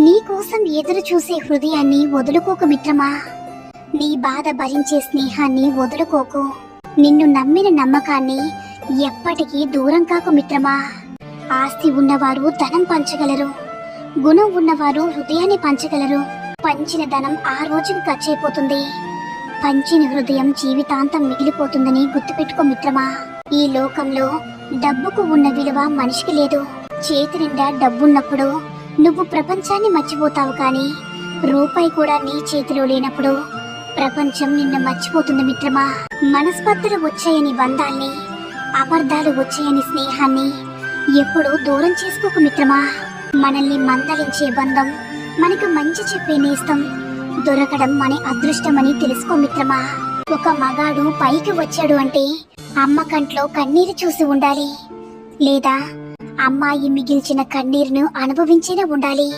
నీకోసం ఎదురు చూసే హృదయాన్ని వదులుకోక మిత్రమా. నీ బాధ భరించే స్నేహాన్ని వదులుకోకు. నిన్ను నమ్మిన నమ్మకాన్ని ఎప్పటికీ దూరం కాకు మిత్రమా. ఆస్తి ఉన్నవారు ధనం పంచగలరు. గుణం ఉన్నవారు హృదయాన్ని పంచగలరు. పంచిన ధనం ఆ రోజుకి ఖర్చయిపోతుంది పంచిన హృదయం జీవితాంతం మిగిలిపోతుందని గుర్తుపెట్టుకో మిత్రమా. ఈ లోకంలో డబ్బుకు ఉన్న విలువ మనిషికి లేదు. చేతి నిండా డబ్బున్నప్పుడు నువ్వు ప్రపంచాన్ని మర్చిపోతావు కానీ రూపాయి కూడా నీ చేతిలో లేనప్పుడు ప్రపంచం నిన్ను మర్చిపోతుంది మిత్రమా. మనస్పర్ధలు వచ్చాయని బంధాల్ని అబద్ధాలు వచ్చాయని స్నేహాన్ని ఎప్పుడూ దూరం చేసుకోకు మిత్రమా. మనల్ని మందలించే బంధం మనకు మంచి చెప్పే నేస్తం దొరకడం మన అదృష్టమని తెలుసుకో మిత్రమా. ఒక మగాడు పైకి వచ్చాడు అంటే అమ్మ కంట్లో కన్నీరు చూసి ఉండాలి. లేదా అమ్మాయి మిగిల్చిన కన్నీరును అనుభవించేనే ఉండాలి.